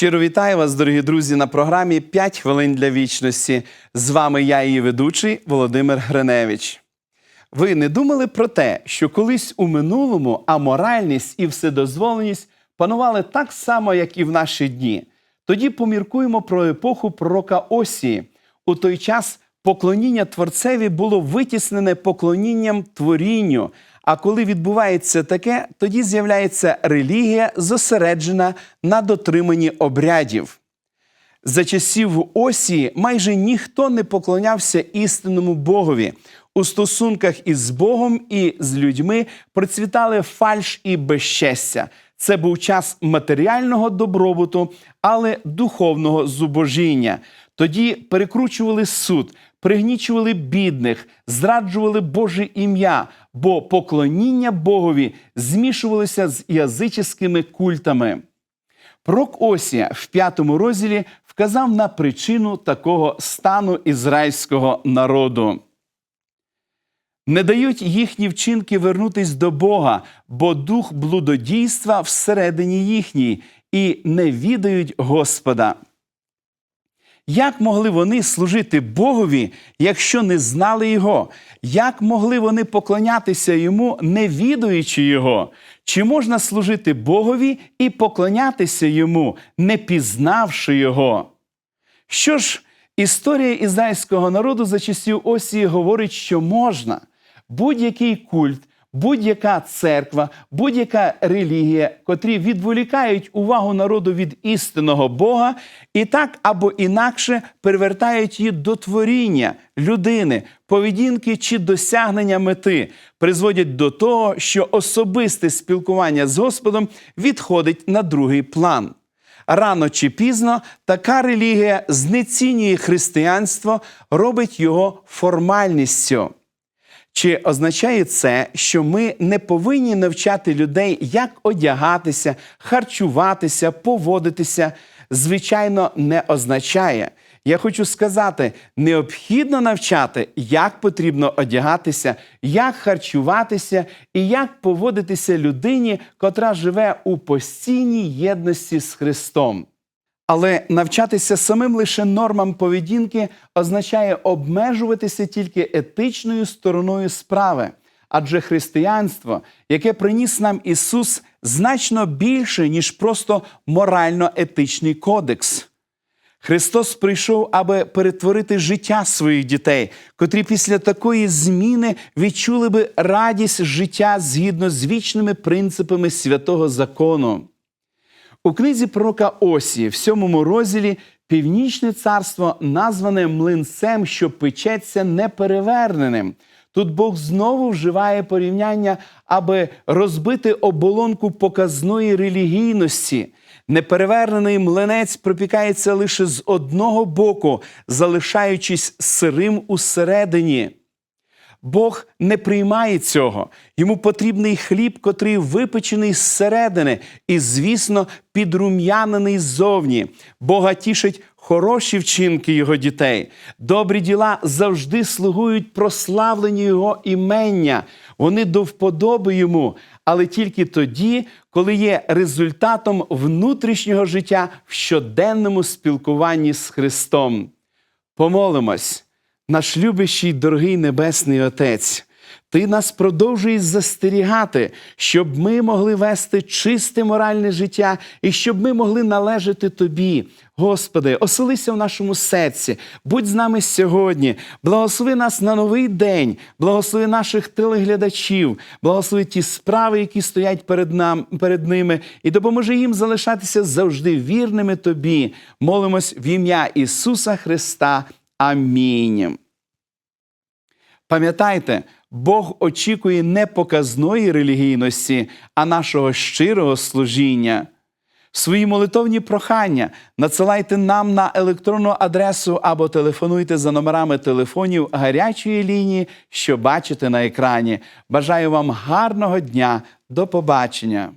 Щиро вітаю вас, дорогі друзі, на програмі «5 хвилин для вічності. З вами я, її ведучий Володимир Гриневич. Ви не думали про те, що колись у минулому аморальність і вседозволеність панували так само, як і в наші дні? Тоді поміркуємо про епоху пророка Осії. У той час поклоніння Творцеві було витіснене поклонінням творінню. А коли відбувається таке, тоді з'являється релігія, зосереджена на дотриманні обрядів. За часів Осії майже ніхто не поклонявся істинному Богові. У стосунках із Богом і з людьми процвітали фальш і безчестя. Це був час матеріального добробуту, але духовного зубожіння. Тоді перекручували суд, пригнічували бідних, зраджували Боже ім'я, бо поклоніння Богові змішувалося з язичськими культами. Пророк Осія в п'ятому розділі вказав на причину такого стану ізраїльського народу. Не дають їхні вчинки вернутись до Бога, бо дух блудодійства всередині їхній, і не відають Господа. Як могли вони служити Богові, якщо не знали Його? Як могли вони поклонятися йому, не відаючи Його? Чи можна служити Богові і поклонятися йому, не пізнавши Його? Що ж, історія ізраїльського народу за часів Осії говорить, що можна будь-який культ, будь-яка церква, будь-яка релігія, котрі відволікають увагу народу від істинного Бога, і так або інакше перевертають її до творіння людини, поведінки чи досягнення мети, призводять до того, що особисте спілкування з Господом відходить на другий план. Рано чи пізно така релігія знецінює християнство, робить його формальністю. Чи означає це, що ми не повинні навчати людей, як одягатися, харчуватися, поводитися? Звичайно, не означає. Я хочу сказати, необхідно навчати, як потрібно одягатися, як харчуватися і як поводитися людині, котра живе у постійній єдності з Христом. Але навчатися самим лише нормам поведінки означає обмежуватися тільки етичною стороною справи. Адже християнство, яке приніс нам Ісус, значно більше, ніж просто морально-етичний кодекс. Христос прийшов, аби перетворити життя своїх дітей, котрі після такої зміни відчули би радість життя згідно з вічними принципами святого закону. У книзі пророка Осії, в сьомому розділі, Північне царство назване млинцем, що печеться непереверненим. Тут Бог знову вживає порівняння, аби розбити оболонку показної релігійності. Неперевернений млинець пропікається лише з одного боку, залишаючись сирим усередині. Бог не приймає цього. Йому потрібний хліб, котрий випечений зсередини, і, звісно, підрум'янений ззовні. Бога тішить хороші вчинки його дітей. Добрі діла завжди слугують прославленню його імення. Вони до вподоби йому, але тільки тоді, коли є результатом внутрішнього життя в щоденному спілкуванні з Христом. Помолимось. Наш любящий дорогий Небесний Отець, Ти нас продовжуєш застерігати, щоб ми могли вести чисте моральне життя і щоб ми могли належати Тобі. Господи, оселися в нашому серці, будь з нами сьогодні, благослови нас на новий день, благослови наших телеглядачів, благослови ті справи, які стоять перед, нам, перед ними, і допоможи їм залишатися завжди вірними Тобі. Молимось в ім'я Ісуса Христа. Амінь. Пам'ятайте, Бог очікує не показної релігійності, а нашого щирого служіння. Свої молитовні прохання надсилайте нам на електронну адресу або телефонуйте за номерами телефонів гарячої лінії, що бачите на екрані. Бажаю вам гарного дня. До побачення!